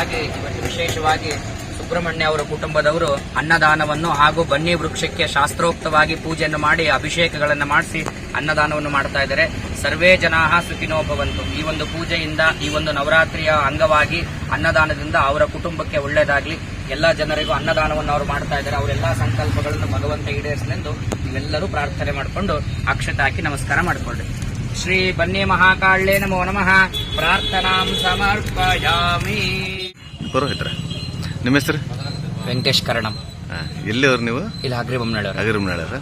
ಅಂಗವಾಗಿ ಇವತ್ತು ವಿಶೇಷವಾಗಿ ಸುಬ್ರಹ್ಮಣ್ಯ ಅವರ ಕುಟುಂಬದವರು ಅನ್ನದಾನವನ್ನು ಹಾಗೂ ಬನ್ನಿ ವೃಕ್ಷಕ್ಕೆ ಶಾಸ್ತ್ರೋಕ್ತವಾಗಿ ಪೂಜೆಯನ್ನು ಮಾಡಿ ಅಭಿಷೇಕಗಳನ್ನು ಮಾಡಿಸಿ ಅನ್ನದಾನವನ್ನು ಮಾಡ್ತಾ ಇದ್ದಾರೆ. ಸರ್ವೇ ಜನಾ ಸುಖಿನೋಭವಂತು ಈ ಒಂದು ಪೂಜೆಯಿಂದ, ಈ ಒಂದು ನವರಾತ್ರಿಯ ಅಂಗವಾಗಿ ಅನ್ನದಾನದಿಂದ ಅವರ ಕುಟುಂಬಕ್ಕೆ ಒಳ್ಳೆಯದಾಗಲಿ. ಎಲ್ಲ ಜನರಿಗೂ ಅನ್ನದಾನವನ್ನು ಅವರು ಮಾಡ್ತಾ ಇದ್ದಾರೆ. ಅವರೆಲ್ಲ ಸಂಕಲ್ಪಗಳನ್ನು ಭಗವಂತ ಈಡೇರಿಸಲೆಂದು ನೀವೆಲ್ಲರೂ ಪ್ರಾರ್ಥನೆ ಮಾಡಿಕೊಂಡು ಅಕ್ಷತೆ ಹಾಕಿ ನಮಸ್ಕಾರ ಮಾಡಿಕೊಳ್ಳಿ. ಶ್ರೀ ಬನ್ನಿ ಮಹಾಕಾಳ್ಳೆ ನಮೋ ನಮಃ. ಪ್ರಾರ್ಥನಾಂ ಸಮರ್ಪಯಾಮಿ. ಪುರೋಹಿತ್ರ. ನಿಮ್ಮ ಹೆಸರು? ವೆಂಕಟೇಶ್ ಕರಣಂ. ಎಲ್ಲಿಯವ್ರು ನೀವು? ಇಲ್ಲಿ ಹಗ್ರಿ ಬೊಮ್ಮನಳ್ಳಿ ಅಗರಿಮನಾಳರ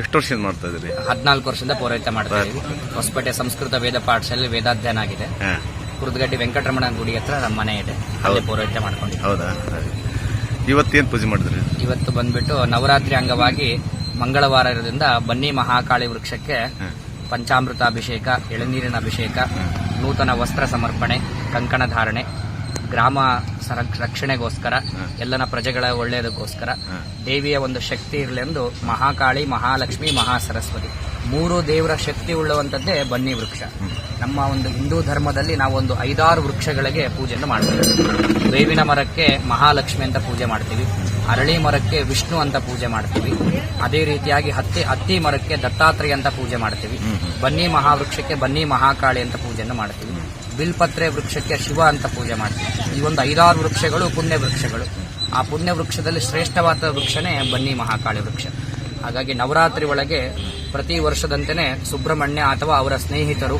ಎಷ್ಟು ವರ್ಷದಿಂದ ಮಾಡ್ತಾ ಇದ್ದೀರಿ ಹದಿನಾಲ್ಕು ವರ್ಷದಿಂದ ಪೌರೋಹಿತ್ಯ ಮಾಡ್ತಾ ಇದ್ದೀವಿ ಹೊಸಪೇಟೆ ಸಂಸ್ಕೃತ ವೇದ ಪಾಠಶಾಲೆ ವೇದಾಧ್ಯಯನ ಆಗಿದೆ. ಹಾಂ. ಕುರುದಗಡ್ಡಿ ವೆಂಕಟರಮಣ ಗುಡಿ ಹತ್ರ ನಮ್ಮ ಮನೆ ಇದೆ. ಅಲ್ಲಿ. ಪೌರೋಹಿತ್ಯ ಮಾಡ್ಕೊಂಡಿದ್ದೀವಿ ಹೌದಾ? ಇವತ್ತೇನು ಪೂಜೆ ಮಾಡಿದ್ರಿ? ಇವತ್ತು ಬಂದ್ಬಿಟ್ಟು ನವರಾತ್ರಿ ಅಂಗವಾಗಿ ಮಂಗಳವಾರ ಇರೋದ್ರಿಂದ ಬನ್ನಿ ಮಹಾಕಾಳಿ ವೃಕ್ಷಕ್ಕೆ ಪಂಚಾಮೃತ ಅಭಿಷೇಕ ಎಳನೀರಿನ ಅಭಿಷೇಕ ನೂತನ ವಸ್ತ್ರ ಸಮರ್ಪಣೆ ಕಂಕಣ ಧಾರಣೆ ಗ್ರಾಮ ರಕ್ಷಣೆಗೋಸ್ಕರ. ಎಲ್ಲನ ಪ್ರಜೆಗಳ ಒಳ್ಳೆಯದಕ್ಕೋಸ್ಕರ ದೇವಿಯ ಒಂದು ಶಕ್ತಿ ಇರಲೆಂದು ಮಹಾಕಾಳಿ ಮಹಾಲಕ್ಷ್ಮಿ ಮಹಾಸರಸ್ವತಿ. ಮೂರು ದೇವರ ಶಕ್ತಿ ಉಳ್ಳುವಂಥದ್ದೇ ಬನ್ನಿ ವೃಕ್ಷ. ನಮ್ಮ ಒಂದು ಹಿಂದೂ ಧರ್ಮದಲ್ಲಿ ನಾವು ಒಂದು ಐದಾರು ವೃಕ್ಷಗಳಿಗೆ ಪೂಜೆಯನ್ನು ಮಾಡ್ತೀವಿ. ಬೇವಿನ ಮರಕ್ಕೆ ಮಹಾಲಕ್ಷ್ಮಿ ಅಂತ ಪೂಜೆ ಮಾಡ್ತೀವಿ. ಅರಳಿ ಮರಕ್ಕೆ ವಿಷ್ಣು ಅಂತ ಪೂಜೆ ಮಾಡ್ತೀವಿ. ಅದೇ ರೀತಿಯಾಗಿ ಹತ್ತಿ ಹತ್ತಿ ಮರಕ್ಕೆ ದತ್ತಾತ್ರೇಯ ಅಂತ ಪೂಜೆ ಮಾಡ್ತೀವಿ. ಬನ್ನಿ ಮಹಾವೃಕ್ಷಕ್ಕೆ ಬನ್ನಿ ಮಹಾಕಾಳಿ ಅಂತ ಪೂಜೆಯನ್ನು ಮಾಡ್ತೀವಿ. ಬಿಲ್ಪತ್ರೆ ವೃಕ್ಷಕ್ಕೆ ಶಿವ ಅಂತ ಪೂಜೆ ಮಾಡ್ತೀವಿ. ಈ ಒಂದು ಐದಾರು ವೃಕ್ಷಗಳು ಪುಣ್ಯ ವೃಕ್ಷಗಳು ಆ ಪುಣ್ಯ ವೃಕ್ಷದಲ್ಲಿ ಶ್ರೇಷ್ಠವಾದ ವೃಕ್ಷನೇ ಬನ್ನಿ ಮಹಾಕಾಳಿ ವೃಕ್ಷ. ಹಾಗಾಗಿ ನವರಾತ್ರಿ ಒಳಗೆ ಪ್ರತಿ ವರ್ಷದಂತೆಯೇ ಸುಬ್ರಹ್ಮಣ್ಯ ಅಥವಾ ಅವರ ಸ್ನೇಹಿತರು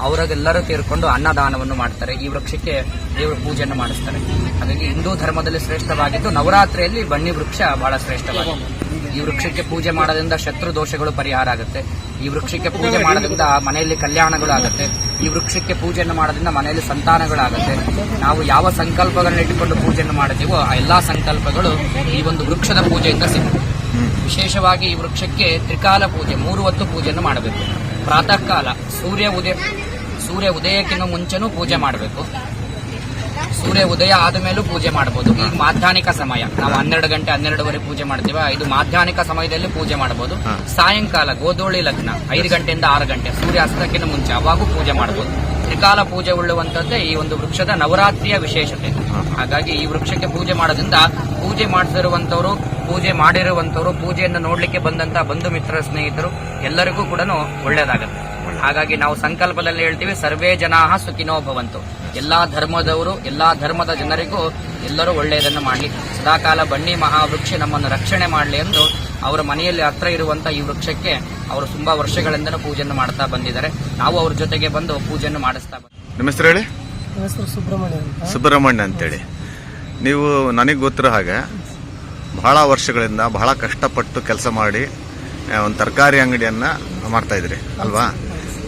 ಅವರಿಗೆಲ್ಲರೂ ತೀರ್ಕೊಂಡು ಅನ್ನದಾನವನ್ನು ಮಾಡ್ತಾರೆ. ಈ ವೃಕ್ಷಕ್ಕೆ ದೇವರು ಪೂಜೆಯನ್ನು ಮಾಡಿಸ್ತಾರೆ. ಹಾಗಾಗಿ ಹಿಂದೂ ಧರ್ಮದಲ್ಲಿ ಶ್ರೇಷ್ಠವಾಗಿದ್ದು ನವರಾತ್ರಿಯಲ್ಲಿ ಬನ್ನಿ ವೃಕ್ಷ ಬಹಳ ಶ್ರೇಷ್ಠವಾಗಿದೆ. ಈ ವೃಕ್ಷಕ್ಕೆ ಪೂಜೆ ಮಾಡೋದ್ರಿಂದ ಶತ್ರು ದೋಷಗಳು ಪರಿಹಾರ ಆಗುತ್ತೆ. ಈ ವೃಕ್ಷಕ್ಕೆ ಪೂಜೆ ಮಾಡೋದ್ರಿಂದ ಮನೆಯಲ್ಲಿ ಕಲ್ಯಾಣಗಳು ಆಗುತ್ತೆ. ಈ ವೃಕ್ಷಕ್ಕೆ ಪೂಜೆಯನ್ನು ಮಾಡೋದ್ರಿಂದ ಮನೆಯಲ್ಲಿ ಸಂತಾನಗಳಾಗುತ್ತೆ ನಾವು ಯಾವ ಸಂಕಲ್ಪಗಳನ್ನ ಇಟ್ಟುಕೊಂಡು ಪೂಜೆಯನ್ನು ಮಾಡ್ತೀವೋ ಆ ಎಲ್ಲಾ ಸಂಕಲ್ಪಗಳು ಈ ಒಂದು ವೃಕ್ಷದ ಪೂಜೆಯಿಂದ ಸಿಗುತ್ತೆ. ವಿಶೇಷವಾಗಿ ಈ ವೃಕ್ಷಕ್ಕೆ ತ್ರಿಕಾಲ ಪೂಜೆ ಮೂರು ಹೊತ್ತು ಪೂಜೆಯನ್ನು ಮಾಡಬೇಕು. ಪ್ರಾತಃ ಕಾಲ ಸೂರ್ಯ ಉದಯ ಸೂರ್ಯ ಉದಯಕ್ಕಿಂತ ಮುಂಚೆನೂ ಪೂಜೆ ಮಾಡಬೇಕು. ಸೂರ್ಯ ಉದಯ ಆದ ಮೇಲೂ ಪೂಜೆ ಮಾಡಬಹುದು ಈಗ ಮಾಧ್ಯಾಹ್ನಿಕ ಸಮಯ. ನಾವು ಹನ್ನೆರಡು ಗಂಟೆ ಹನ್ನೆರಡುವರೆ ಪೂಜೆ ಮಾಡ್ತೀವ. ಇದು ಮಾಧ್ಯಾನಿಕ ಸಮಯದಲ್ಲಿ ಪೂಜೆ ಮಾಡಬಹುದು. ಸಾಯಂಕಾಲ ಗೋಧೂಳಿ ಲಗ್ನ ಐದು ಗಂಟೆಯಿಂದ ಆರು ಗಂಟೆ ಸೂರ್ಯ ಅಸ್ತಕ್ಕಿಂತ ಮುಂಚೆ ಅವಾಗೂ ಪೂಜೆ ಮಾಡಬಹುದು ತ್ರಿಕಾಲ ಪೂಜೆ ಉಳ್ಳುವಂತದ್ದೇ ಈ ಒಂದು ವೃಕ್ಷದ ನವರಾತ್ರಿಯ ವಿಶೇಷತೆ. ಹಾಗಾಗಿ ಈ ವೃಕ್ಷಕ್ಕೆ ಪೂಜೆ ಮಾಡೋದ್ರಿಂದ ಪೂಜೆ ಮಾಡಿಸಿರುವಂತವರು ಪೂಜೆ ಮಾಡಿರುವಂತವರು ಪೂಜೆಯನ್ನು ನೋಡ್ಲಿಕ್ಕೆ ಬಂದಂತ ಬಂಧು ಮಿತ್ರ ಸ್ನೇಹಿತರು ಎಲ್ಲರಿಗೂ ಕೂಡ ಒಳ್ಳೇದಾಗುತ್ತೆ. ಹಾಗಾಗಿ ನಾವು ಸಂಕಲ್ಪದಲ್ಲಿ ಹೇಳ್ತೀವಿ ಸರ್ವೇ ಜನಾ ಸುಖಿನೋ ಭವಂತು. ಎಲ್ಲಾ ಧರ್ಮದವರು ಎಲ್ಲಾ ಧರ್ಮದ ಜನರಿಗೂ ಎಲ್ಲರೂ ಒಳ್ಳೆಯದನ್ನು ಮಾಡಲಿ ಸದಾಕಾಲ ಬನ್ನಿ ಮಹಾವೃಕ್ಷ ನಮ್ಮನ್ನು ರಕ್ಷಣೆ ಮಾಡಲಿ ಎಂದು ಅವರ ಮನೆಯಲ್ಲಿ ಹತ್ರ ಇರುವಂತ ಈ ವೃಕ್ಷಕ್ಕೆ ಅವರು ತುಂಬಾ ವರ್ಷಗಳಿಂದಲೂ ಪೂಜೆಯನ್ನು ಮಾಡ್ತಾ ಬಂದಿದ್ದಾರೆ. ನಾವು ಅವ್ರ ಜೊತೆಗೆ ಬಂದು ಪೂಜೆಯನ್ನು ಮಾಡಿಸ್ತಾ ಬಂದಿದ್ದೀವಿ. ನಿಮ್ಮ ಹೆಸರು ಹೇಳಿ? ಸುಬ್ರಹ್ಮಣ್ಯ ಅಂತ. ಸುಬ್ರಹ್ಮಣ್ಯ ಅಂತೇಳಿ. ನೀವು ನನಗೆ ಗೊತ್ತಿರೋ ಹಾಗೆ ಬಹಳ ವರ್ಷಗಳಿಂದ ಬಹಳ ಕಷ್ಟಪಟ್ಟು ಕೆಲಸ ಮಾಡಿ ಒಂದು ತರಕಾರಿ ಅಂಗಡಿಯನ್ನ ಮಾಡ್ತಾ ಇದ್ರಿ ಅಲ್ವಾ?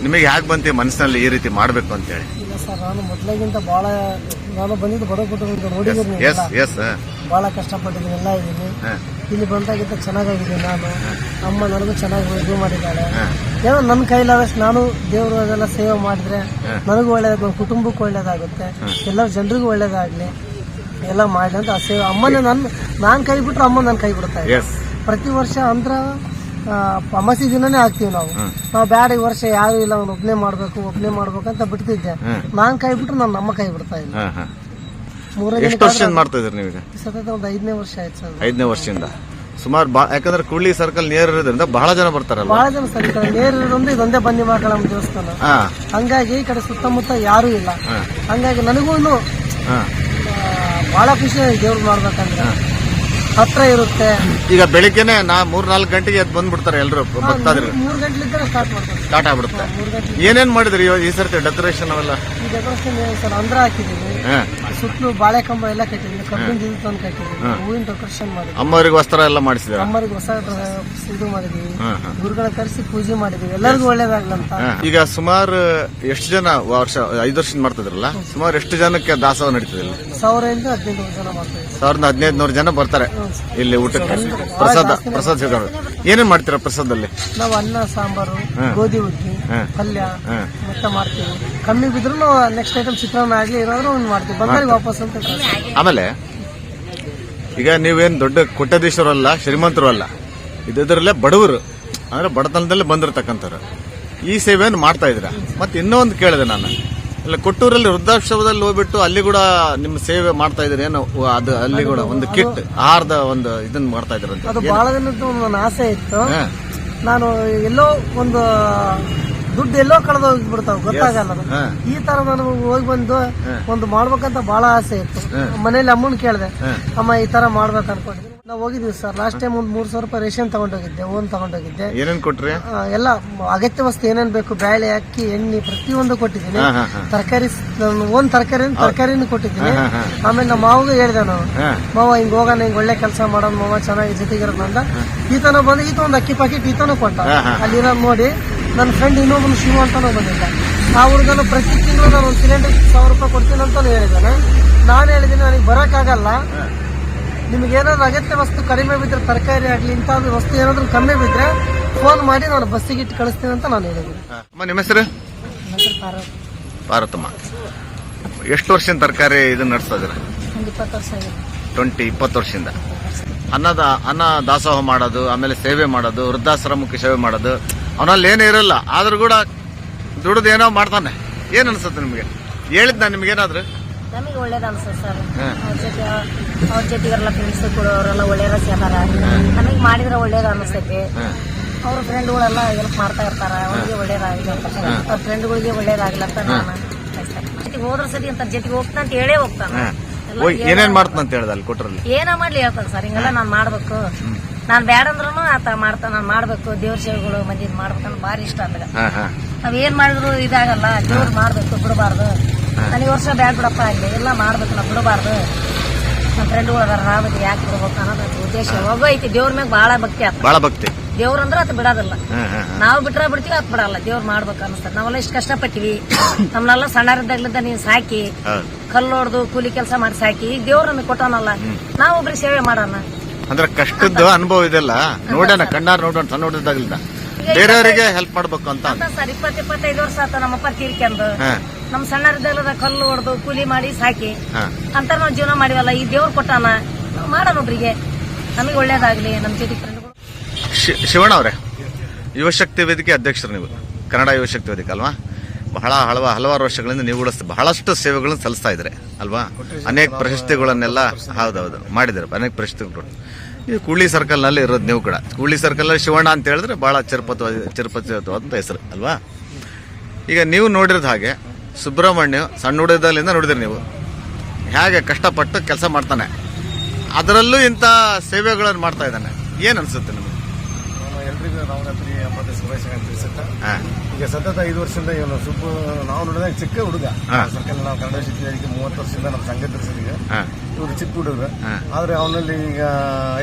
ನಿಮಗೆ ಯಾಕೆ ಬಂತು ಮನಸ್ಸಿನಲ್ಲಿ ಈ ರೀತಿ ಮಾಡಬೇಕು ಅಂತೇಳಿ? ಸರ್ ನಾನು ಮೊದಲಾಗಿಂತ ಭಾಳ ನಾನು ಬಂದಿದ್ದು ಬಡ ಕುಟುಂಬದಿಂದ ನೋಡಿದ್ದೀನಿ ಭಾಳ ಕಷ್ಟಪಟ್ಟಿದ್ದೀನಿ ಎಲ್ಲ ಇದ್ದೀನಿ. ಇಲ್ಲಿ ಬಂದಾಗಿಂತ ಚೆನ್ನಾಗಿದ್ದೀನಿ ನಾನು. ಅಮ್ಮ ನನಗೂ ಚೆನ್ನಾಗಿ ಇದು ಮಾಡಿದ್ದಾಳೆ. ಏನೋ ನನ್ನ ಕೈಲಾದಷ್ಟು ನಾನು ದೇವರು ಅದೆಲ್ಲ ಸೇವೆ ಮಾಡಿದ್ರೆ ನನಗೂ ಒಳ್ಳೇದಾಗ ನನ್ನ ಕುಟುಂಬಕ್ಕೂ ಒಳ್ಳೇದಾಗುತ್ತೆ. ಎಲ್ಲ ಜನರಿಗೂ ಒಳ್ಳೇದಾಗಲಿ. ಎಲ್ಲ ಮಾಡಲಿ ಅಂತ ಆ ಸೇವೆ. ಅಮ್ಮನೇ ನನ್ನ ನಾನು ಕೈ ಬಿಟ್ಟರೆ ಅಮ್ಮ ನನ್ನ ಕೈ ಬಿಡ್ತಾ ಇದೆ ಎಸ್ ಪ್ರತಿ ವರ್ಷ ಅಂದ್ರ ಅಮಾಸಿ ದಿನನೇ ಹಾಕ್ತೀವಿ ನಾವು. ನಾವು ಬ್ಯಾಡ ಈ ವರ್ಷ ಯಾರು ಇಲ್ಲ ಅವ್ನು ಒಬ್ನೇ ಮಾಡ್ಬೇಕು ಒಬ್ನೇ ಮಾಡ್ಬೇಕು ಅಂತ ಬಿಡ್ತಿದ್ದೆ. ನಾನ್ ಕೈ ಬಿಟ್ರೆ ನಾನು ನಮ್ಮ ಕೈ ಬಿಡ್ತಾ ಇಲ್ಲ. ಮೂರೇ ಎಷ್ಟು ವರ್ಷದಿಂದ ಮಾಡ್ತಾ ಇದ್ರಿ ನೀವೀಗ? ಸತತ ಒಂದು ಐದನೇ ವರ್ಷ ಆಯ್ತು ಸರ್. ಐದನೇ ವರ್ಷದಿಂದ. ಸುಮಾರು ಯಾಕಂದ್ರೆ ಕುಳ್ಳಿ ಸರ್ಕಲ್ ನೇರ ಇರೋದ್ರಿಂದ ಬಹಳ ಜನ ಬರ್ತಾರಲ್ಲ ಬಹಳ ಜನ ಸರ್ಕಲ್ ನೇರ ಇರೋದ್ರಿಂದ ಇದೊಂದೇ ಬನ್ನಿ ಮಕ್ಕಳಮ್ಮ ದೇವಸ್ಥಾನ ಹಂಗಾಗಿ ಈ ಕಡೆ ಸುತ್ತಮುತ್ತ ಯಾರು ಇಲ್ಲ. ಹಂಗಾಗಿ ನನಗೂ ಬಹಳ ಖುಷಿ ದೇವ್ರು ಮಾಡ್ಬೇಕಂದ್ರೆ. ಹತ್ರ ಇರುತ್ತೆ. ಈಗ ಬೆಳಿಗ್ಗೆನೆ ನಾ ಮೂರ್ ನಾಲ್ಕು ಗಂಟೆಗೆ ಎದ್ದು ಬಂದ್ಬಿಡ್ತಾರೆ ಎಲ್ಲರೂ ಭಕ್ತಾದ್ರು ಮೂರು ಗಂಟಲಿಂದ ಸ್ಟಾರ್ಟ್ ಮಾಡ್ತಾರೆ. ಸ್ಟಾರ್ಟ್ ಆಗ್ಬಿಡುತ್ತೆ. ಮೂರು ಗಂಟೆ ಏನೇನ್ ಮಾಡಿದ್ರಿ ಈ ಸರ್ತಿ ಡೆಕೋರೇಷನ್ ಅವೆಲ್ಲ? ಈ ಡೆಕೋರೇಷನ್ ಸರ್ ಅಂದ್ರ ಹಾಕಿದೀವಿ ಹಾ. ಸುತ್ತಲೂ ಬಾಳೆ ಕಂಬ ಎಲ್ಲ ಕಟ್ಟಿದ್ರು ಕಬ್ಬಿನ ಇದು ತಂದು ಕಟ್ಟಿದ್ರು ಹೂವಿನ ಡೆಕೋರೇಷನ್ ಮಾಡಿದ್ರು ಅಮ್ಮವ್ರಿಗೆ ವಸ್ತ್ರ ಎಲ್ಲ ಮಾಡಿಸಿದ್ರು ಅಮ್ಮರಿಗೆ ಹೊಸ ಇದು ಮಾಡಿದೀವಿ. ಗುರುಗಳ ಕರೆಸಿ ಪೂಜೆ ಮಾಡಿದ್ವಿ. ಎಲ್ಲರಿಗೂ ಒಳ್ಳೇದಾಗ್ಲಂತ. ಈಗ ಸುಮಾರು ಎಷ್ಟು ಜನ ವರ್ಷ ಐದು ವರ್ಷದಿಂದ ಮಾಡ್ತಿದ್ರಲ್ಲ? ಸುಮಾರು ಎಷ್ಟು ಜನಕ್ಕೆ ದಾಸವ ನಡೀತದೆ ಸಾವಿರದಿಂದ ಹದಿನೈದು ಜನ ಮಾಡ್ತೀವಿ ಸಾವಿರದ ಹದಿನೈದು ನೂರು ಜನ ಬರ್ತಾರೆ ಇಲ್ಲಿ ಊಟಕ್ಕೆ. ಪ್ರಸಾದ ಪ್ರಸಾದ ಸಿಗೋದು ಏನೇನ್ ಮಾಡ್ತೀರಾ ಪ್ರಸಾದಲ್ಲಿ ನಾವು ಅನ್ನ ಸಾಂಬಾರು ಗೋಧಿ ಹುಗ್ಗಿ ಪಲ್ಯ ಮತ್ತೆ ಮಾಡ್ತೀವಿ. ಕಮ್ಮಿ ಬಿದ್ರು ನೆಕ್ಸ್ಟ್ ಐಟಮ್ ಚಿತ್ರಾನ್ನ ಆಗಲಿ ಏನಾದ್ರು ಒಂದು ಮಾಡ್ತೀವಿ. ಬಂದಾಗ ವಾಪಸ್ ಅಂತ ಕಳ್ಸ್ತೀವಿ. ಆಮೇಲೆ ಈಗ ನೀವೇನ್ ದೊಡ್ಡ ಕೊಟ್ಟದೀಶ್ವರ ಅಲ್ಲ ಶ್ರೀಮಂತರು ಅಲ್ಲ ಇದ್ರಲ್ಲೇ ಬಡವರು ಅಂದ್ರೆ ಬಡತನದಲ್ಲೇ ಬಂದಿರತಕ್ಕಂಥವ್ರು. ಈ ಸೇವೆಯನ್ನು ಮಾಡ್ತಾ ಇದ್ದೀರಾ? ಮತ್ತೆ ಇನ್ನೂ ಒಂದು ಕೇಳಿದೆ ನಾನು. ಇಲ್ಲ ಕೊಟ್ಟೂರಲ್ಲಿ ವೃದ್ಧಾಶ್ರಮದಲ್ಲಿ ಹೋಗ್ಬಿಟ್ಟು ಅಲ್ಲಿ ಕೂಡ ನಿಮ್ಮ ಸೇವೆ ಮಾಡ್ತಾ ಇದ್ದೀರಿ? ಏನೋ ಅದು ಅಲ್ಲಿ ಕೂಡ ಒಂದು ಕಿಟ್ ಆಹಾರದ ಒಂದು ಇದನ್ನ ಮಾಡ್ತಾ ಇದ್ರೆ ಅದು ಬಹಳ ದಿನದ ಒಂದು ನನ್ನ ಆಸೆ ಇತ್ತು. ನಾನು ಎಲ್ಲೋ ಒಂದು ದುಡ್ಡು ಎಲ್ಲೋ ಕಳೆದು ಹೋಗ್ಬಿಡ್ತಾವ್ ಗೊತ್ತಾಗಲ್ಲ ಅದು. ಹಾ. ಈ ತರ ನಾನು ಹೋಗಿ ಬಂದು ಒಂದು ಮಾಡ್ಬೇಕಂತ ಬಹಳ ಆಸೆ ಇತ್ತು. ಮನೇಲಿ ಅಮ್ಮನ್ ಕೇಳಿದೆ ಅಮ್ಮ ಈ ತರ ಮಾಡ್ಬೇಕು ಅನ್ಕೊಂಡಿದ್ದೀನಿ. ನಾವು ಹೋಗಿದ್ವಿ ಸರ್. ಲಾಸ್ಟ್ ಟೈಮ್ ಒಂದು ಮೂರ್ ಸಾವಿರ ರೂಪಾಯಿ ರೇಷನ್ ತಗೊಂಡೋಗಿದ್ದೆ ಓನ್ ತಗೊಂಡೋಗಿದ್ದೆ. ಏನೇನ್ ಕೊಟ್ರಿ? ಆ, ಎಲ್ಲ ಅಗತ್ಯ ವಸ್ತು ಏನೇನ್ ಬೇಕು ಬೇಳೆ ಅಕ್ಕಿ ಎಣ್ಣೆ ಪ್ರತಿಯೊಂದು ಕೊಟ್ಟಿದ್ದೀನಿ. ಹಾ, ಹಾ, ಹಾ. ತರಕಾರಿ ಓನ್ ತರಕಾರಿ ತರಕಾರಿನೂ ಕೊಟ್ಟಿದ್ದೀನಿ. ಆಮೇಲೆ ನಮ್ಮ ಮಾವಗೂ ಹೇಳಿದೆ ನಾವು ಹಾ. ಮಾವ ಹಿಂಗ್ ಹೋಗೋಣ ಹಿಂಗ್ ಒಳ್ಳೆ ಕೆಲಸ ಮಾಡೋಣ ಮಾವ ಚೆನ್ನಾಗಿ ಜೊತೆಗಿರೋದು ಅಂತ. ಈತನ ಬಂದು ಈತ ಒಂದು ಅಕ್ಕಿ ಪ್ಯಾಕೆಟ್ ಈತನೂ ಕೊಟ್ಟ. ಅಲ್ಲಿರೋ ನೋಡಿ ನನ್ನ ಫ್ರೆಂಡ್ ಇನ್ನೊಬ್ಬನು ಶಿವ ಅಂತಲೂ ಬಂದಿದ್ದ ಆ ಹುಡುಗನು ಪ್ರತಿ ತಿಂಗಳು ನಾನು ಒಂದು ಸಿಲಿಂಡರ್ ಸಾವಿರ ರೂಪಾಯಿ ಕೊಡ್ತೀನಿ ಅಂತಲೂ ಹೇಳಿದ್ದಾನೆ. ನಾನು ಹೇಳಿದ್ದೀನಿ ನನಗೆ ಬರೋಕ್ಕಾಗಲ್ಲ. ನಿಮ್ಗೆ ಏನಾದ್ರು ಅಗತ್ಯ ವಸ್ತು ಕಡಿಮೆ ಬಿದ್ದರೆ ತರಕಾರಿ ಆಗಲಿ ಇಂಥದ್ದು ವಸ್ತು ಏನಾದರೂ ಕಮ್ಮಿ ಬಿದ್ದರೆ ಫೋನ್ ಮಾಡಿ ನಾನು ಬಸ್ಸಿಗೆ ಇಟ್ಟು ಕಳಿಸ್ತೀನಿ ಅಂತ ನಾನು ಹೇಳಿದ್ದೀನಿ. ಅಮ್ಮ ನಿಮ್ಮ ಹೆಸರು? ಭಾರತಮ್ಮ ಎಷ್ಟು ವರ್ಷದಿಂದ ತರಕಾರಿ ಇದನ್ನ ನಡೆಸ್ತಾ ಇದ್ದೀರಾ? ಟ್ವೆಂಟಿ ಇಪ್ಪತ್ತು ವರ್ಷದಿಂದ. ಅನ್ನದ ಅನ್ನ ದಾಸೋಹ ಮಾಡೋದು ಆಮೇಲೆ ಸೇವೆ ಮಾಡೋದು ವೃದ್ಧಾಶ್ರಮಕ್ಕೆ ಸೇವೆ ಮಾಡೋದು ಅವನಲ್ಲಿ ಏನೂ ಇರಲ್ಲ ಆದ್ರೂ ಕೂಡ ದುಡ್ದು ಏನೋ ಮಾಡ್ತಾನೆ. ಏನ್ ಅನ್ಸುತ್ತೆ ನಿಮಗೆ? ಹೇಳಿದ್ ನಾನು ನಿಮ್ಗೇನಾದ್ರು ನಮಗೆ ಒಳ್ಳೇದು ಅನ್ಸುತ್ತೆ ಸರ್. ಅವ್ರ ಜೊತೆ ಅವ್ರ ಜೊತೆಗೆಲ್ಲ ಫ್ರೆಂಡ್ಸ್ ಕೂಡ ಅವರೆಲ್ಲ ಒಳ್ಳೆಯದ ಸೇತಾರ ನಮಗೆ ಮಾಡಿದ್ರೆ ಒಳ್ಳೇದು ಅನಿಸ್ತೈತಿ. ಅವ್ರ ಫ್ರೆಂಡ್ಗಳೆಲ್ಲ ಹೆಲ್ಪ್ ಮಾಡ್ತಾ ಇರ್ತಾರ. ಅವ್ರಿಗೆ ಒಳ್ಳೇದಾಗಲಿ ಅಂತ ಅವ್ರ ಫ್ರೆಂಡ್ಗಳಿಗೆ ಒಳ್ಳೇದಾಗಲಿ ಅಂತ ನಾನು ಜೊತೆಗೆ ಹೋದ್ರ ಸತಿ ಅಂತ ಜೊತೆಗೆ ಹೋಗ್ತಾನ ಅಂತ ಹೇಳೇ ಹೋಗ್ತಾನ. ಏನೇನ್ ಮಾಡ್ತಾನಂತ ಹೇಳ್ದ ಅಲ್ಲಿ ಕೊಟ್ರಲ್ಲಿ? ಏನ ಮಾಡ್ಲಿ ಹೇಳ್ತಾನೆ ಸರ್. ಹಿಂಗೆಲ್ಲ ನಾನು ಮಾಡ್ಬೇಕು. ನಾನ್ ಬ್ಯಾಡಂದ್ರು ಆತ ಮಾಡ್ತಾ ನಾನು ಮಾಡ್ಬೇಕು ದೇವ್ರ ಸೇವೆಗಳು ಮಂದಿ ಮಾಡ್ಬೇಕಂತ ಭಾರಿ ಇಷ್ಟ ಹಾ ನಾವ್ ಏನ್ ಮಾಡಿದ್ರು ಇದಾಗಲ್ಲ ದೇವ್ರು ಮಾಡ್ಬೇಕು ಬಿಡಬಾರ್ದು. ನನಗೆ ವರ್ಷ ಬ್ಯಾಡ ಬಿಡಪ್ಪ ಅಲ್ಲಿ ಎಲ್ಲ ಮಾಡ್ಬೇಕು ನಾವು ಬಿಡಬಾರ್ದು. ನಮ್ಮ ಫ್ರೆಂಡ್ಗಳು ಅದಾರ ನಾವ್ ಯಾಕೆ ಬಿಡ್ಬೇಕು ಅನ್ನೋದು ಉದ್ದೇಶ ಒಬ್ಬ ಐತಿ ದೇವ್ರ ಮ್ಯಾಗ ಬಹಳ ಭಕ್ತಿ ಆತ. ಬಹಳ ಭಕ್ತಿ. ದೇವ್ರ ಅಂದ್ರೆ ಆತ ಬಿಡೋದಿಲ್ಲ. ನಾವು ಬಿಟ್ರ ಬಿಡ್ತೀವಿ ಅದು ಬಿಡಲ್ಲ. ದೇವ್ರ ಮಾಡ್ಬೇಕು ಅನಿಸ್ತದೆ ನಾವೆಲ್ಲ ಇಷ್ಟು ಕಷ್ಟಪಟ್ಟಿವಿ. ನಮ್ಮನ್ನೆಲ್ಲ ಸಣ್ಣರಿದ್ದಾಗ್ಲಿಂದ ನೀವು ಸಾಕಿ. ಹೌದು. ಕಲ್ಲು ಹೊಡ್ದು ಕೂಲಿ ಕೆಲಸ ಮಾಡಿ ಸಾಕಿ. ಈಗ ದೇವ್ರ ನಮಗೆ ಕೊಟ್ಟಾನಲ್ಲ ನಾವು ಒಬ್ರಿಗೆ ಸೇವೆ ಮಾಡೋಣ. ಅಂದ್ರೆ ಕಷ್ಟದ ಅನುಭವ ಇದೆಲ್ಲ. ನೋಡೋಣ ಕಣ್ಣಾರ್ ನೋಡೋಣ ಸಣ್ಣ ನೋಡಿದಾಗಲಿಂದ ಬೇರೆಯವರಿಗೆ ಹೆಲ್ಪ್ ಮಾಡ್ಬೇಕು ಅಂತ ಸರ್ ಇಪ್ಪತ್ತ ಇಪ್ಪತ್ತೈದು ವರ್ಷ ಆತ ನಮ್ಮಪ್ಪ ತೀರ್ಕೊಂಡು. ನಮ್ ಸಣ್ಣ ಕಲ್ಲು ಹೊಡೆದು ಕೂಲಿ ಮಾಡಿ ಸಾಕಿ. ಅಂತ ನಾವು ಜೀವನ ಮಾಡಿವಲ್ಲ ಈ ದೇವ್ರು ಕೊಟ್ಟಾನ ಮಾಡ ಮಾಡೋಣ ಒಬ್ರಿಗೆ. ನಮಗೆ ಒಳ್ಳೇದಾಗ್ಲಿ ನಮ್ ಜೊತೆ ಶಿವಣ್ಣ ಅವರೇ ಯುವಶಕ್ತಿ ವೇದಿಕೆ ಅಧ್ಯಕ್ಷರು ನೀವು. ಕನ್ನಡ ಯುವಶಕ್ತಿ ವೇದಿಕೆ ಅಲ್ವಾ? ಬಹಳ ಹಲವ ಹಲವಾರು ವರ್ಷಗಳಿಂದ ನೀವು ಬಹಳಷ್ಟು ಸೇವೆಗಳನ್ನು ಸಲ್ಲಿಸ್ತಾ ಇದ್ರೆ ಅಲ್ವಾ? ಅನೇಕ ಪ್ರಶಸ್ತಿಗಳನ್ನೆಲ್ಲ ಹೌದೌದು ಮಾಡಿದ್ರು ಅನೇಕ ಪ್ರಶಸ್ತಿಗಳು ಈ ಕೂಳಿ ಸರ್ಕಲ್ನಲ್ಲಿ ಇರೋದು ನೀವು ಕೂಡ. ಕೂಳಿ ಸರ್ಕಲ್ನಲ್ಲಿ ಶಿವಣ್ಣ ಅಂತ ಹೇಳಿದ್ರೆ ಬಹಳ ಚಿರಪತ್ವ ಚಿರಪತ್ವವಾದಂತ ಹೆಸರು ಅಲ್ವಾ? ಈಗ ನೀವು ನೋಡಿರೋದು ಹಾಗೆ ಸುಬ್ರಹ್ಮಣ್ಯ ಸಣ್ಣ ಹುಡುಗದಲ್ಲಿಂದ ನೋಡಿದ್ರಿ ನೀವು. ಹೇಗೆ ಕಷ್ಟಪಟ್ಟು ಕೆಲಸ ಮಾಡ್ತಾನೆ. ಅದರಲ್ಲೂ ಇಂಥ ಸೇವೆಗಳನ್ನು ಮಾಡ್ತಾ ಇದ್ದಾನೆ. ಏನು ಅನ್ಸುತ್ತೆ ನಿಮಗೆ? ಎಲ್ರಿಗೂ ನವರಾತ್ರಿ ಈಗ ಸತತ ಐದು ವರ್ಷದಿಂದ ಇವನು ಸುಬ್ಬು ನಾವು ನೋಡಿದಾಗ ಚಿಕ್ಕ ಹುಡುಗ. ಸರ್ಕಲ್ ನಾವು ಕನ್ನಡ ಶಿಕ್ಷಣ ಮೂವತ್ತು ವರ್ಷದಿಂದ ನಮ್ಮ ಸಂಘ ತಿಳಿಸಿದೀವಿ ಇವರು ಚಿಕ್ಕ ಹುಡುಗ ಆದ್ರೆ ಅವನಲ್ಲಿ ಈಗ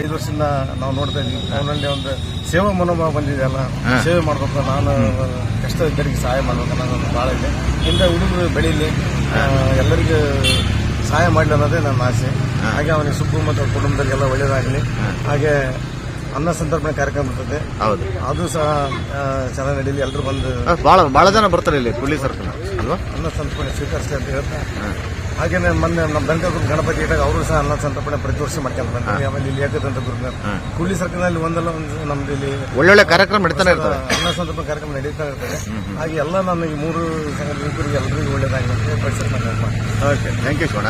ಐದು ವರ್ಷದಿಂದ ನಾವು ನೋಡ್ತಾ ಇದ್ವಿ. ಅವನಲ್ಲಿ ಒಂದು ಸೇವಾ ಮನೋಭಾವ ಬಂದಿದೆಯಲ್ಲ. ಸೇವೆ ಮಾಡ್ಬೇಕು ನಾನು ಕಷ್ಟ ಇದ್ದರಿಗೆ ಸಹಾಯ ಮಾಡ್ಬೇಕು ಅನ್ನೋದು ಭಾಳ ಇದೆ. ಇಂಥ ಹುಡುಗರು ಬೆಳೀಲಿ ಎಲ್ಲರಿಗೂ ಸಹಾಯ ಮಾಡಲಿ ಅನ್ನೋದೇ ನನ್ನ ಆಸೆ. ಹಾಗೆ ಅವನಿಗೆ ಸುಬ್ಬು ಮತ್ತು ಕುಟುಂಬದಲ್ಲಿ ಎಲ್ಲ ಒಳ್ಳೇದಾಗಲಿ ಹಾಗೆ ಅನ್ನ ಸಂತರ್ಪಣೆ ಕಾರ್ಯಕ್ರಮ ಇರ್ತದೆ. ಹೌದು. ಅದು ಸಹ ಚೆನ್ನಾಗಿ ನಡೀಲಿ ಎಲ್ಲರೂ ಬಂದು ಬಹಳ ಬಹಳ ಜನ ಬರ್ತಾರೆ ಇಲ್ಲಿ ಪೊಲೀಸ್ ಸರ್ಕಲ್ ಅಲ್ವಾ? ಅನ್ನ ಸಂತರ್ಪಣೆ ಸ್ವೀಕರಿಸಿ ಅಂತ ಹೇಳ್ತಾ. ಹಾಗೇನೆ ಮೊನ್ನೆ ನಮ್ಮ ಗ್ರೂಪ್ ಗಣಪತಿ ಇಟ್ಟಾಗ ಅವರು ಸಹ ಅನ್ನ ಸಂತರ್ಪಣೆ ಪ್ರತಿ ವರ್ಷ ಮಾಡ್ಕೊಂಡು ಬಂದ್ವಿ ಆಮೇಲೆ ಇಲ್ಲಿ ಏಕದಂತ ಗುರುಗ ಕುಳ್ಳಿ ಸರ್ಕಲ್ನಲ್ಲಿ ಒಂದಲ್ಲ ಒಂದು ನಮ್ದು ಇಲ್ಲಿ ಒಳ್ಳೊಳ್ಳೆ ಕಾರ್ಯಕ್ರಮ ನಡೀತಾನೆ ಇರ್ತದೆ. ಅನ್ನ ಸಂತರ್ಪಣೆ ಕಾರ್ಯಕ್ರಮ ನಡೀತಾ ಇರ್ತದೆ. ಹಾಗೆ ಎಲ್ಲ ನಾನು ಈ ಮೂರು ಯುವಕರಿಗೆ ಎಲ್ಲರಿಗೂ ಒಳ್ಳೇದಾಗಿ ಓಕೆ ಥ್ಯಾಂಕ್ ಯು ಶಿವಣ್ಣ